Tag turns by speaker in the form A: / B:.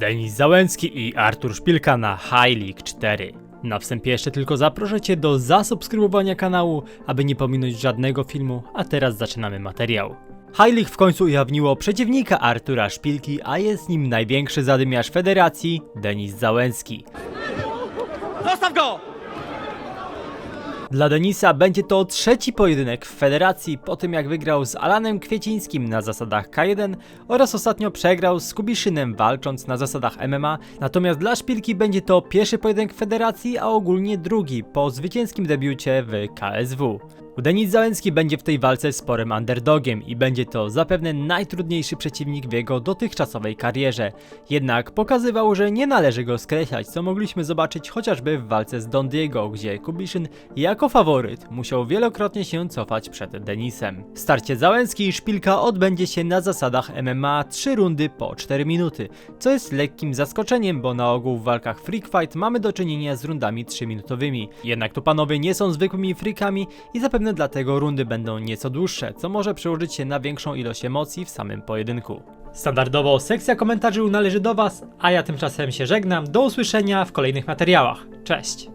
A: Denis Załęcki i Artur Szpilka na High League 4. Na wstępie jeszcze tylko zaproszę Cię do zasubskrybowania kanału, aby nie pominąć żadnego filmu, a teraz zaczynamy materiał. High League w końcu ujawniło przeciwnika Artura Szpilki, a jest nim największy zadymiarz federacji, Denis Załęcki.
B: Zostaw go!
A: Dla Denisa będzie to trzeci pojedynek w federacji po tym jak wygrał z Alanem Kwiecińskim na zasadach K1 oraz ostatnio przegrał z Kubiszynem walcząc na zasadach MMA, natomiast dla Szpilki będzie to pierwszy pojedynek w federacji, a ogólnie drugi po zwycięskim debiucie w KSW. Denis Załęcki będzie w tej walce sporym underdogiem i będzie to zapewne najtrudniejszy przeciwnik w jego dotychczasowej karierze. Jednak pokazywał, że nie należy go skreślać, co mogliśmy zobaczyć chociażby w walce z Don Diego, gdzie Kubiszyn jako faworyt musiał wielokrotnie się cofać przed Denisem. Starcie Załęcki i Szpilka odbędzie się na zasadach MMA 3 rundy po 4 minuty, co jest lekkim zaskoczeniem, bo na ogół w walkach Freak Fight mamy do czynienia z rundami 3-minutowymi. Jednak tu panowie nie są zwykłymi freakami i zapewne dlatego rundy będą nieco dłuższe, co może przełożyć się na większą ilość emocji w samym pojedynku. Standardowo sekcja komentarzy należy do Was, a ja tymczasem się żegnam. Do usłyszenia w kolejnych materiałach. Cześć!